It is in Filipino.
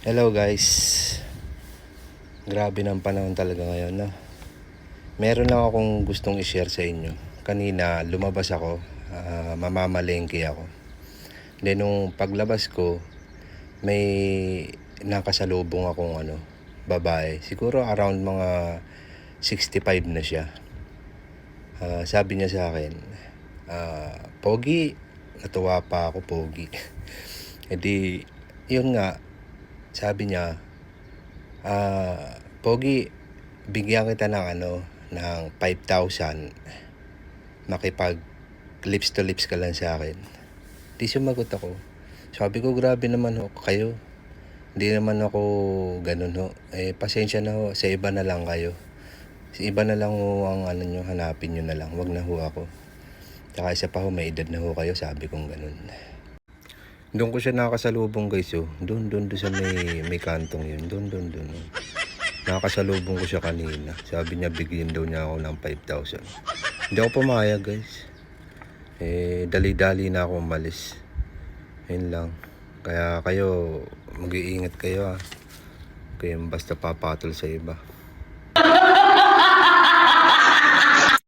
Hello guys. Grabe ng panahon talaga ngayon, no? Meron lang akong gustong i-share sa inyo. Kanina lumabas ako, ah, mamamalengke ako. Then nung paglabas ko, may nakasalubong akong ano, babae. Siguro around mga 65 na siya. Ah, sabi niya sa akin, ah, Pogi, natuwa pa ako, Pogi. E di, yun nga, sabi niya, ah, Pogi, bigyan kita ng ano, ng 5,000. Makipag lips to lips ka lang sa akin. Di sumagot ako. Sabi ko, grabe naman ho, kayo. Hindi naman ako ganun ho. Eh, pasensya na ho, sa iba na lang kayo. Sa iba na lang ho ang ano nyo, hanapin nyo na lang. Wag na ho ako. Tsaka isa pa ho, may edad na ho kayo, sabi kong ganun. Doon ko siya nakasalubong guys oh. Doon, doon, doon sa may, may kantong yun. Doon, doon, doon. Oh. Nakasalubong ko siya kanina. Sabi niya bigyan daw niya ako ng 5,000. Hindi ako pumayag guys. Eh, dali-dali na ako umalis. Yun lang. Kaya kayo, mag-iingat kayo ah. Kaya basta papatol sa iba.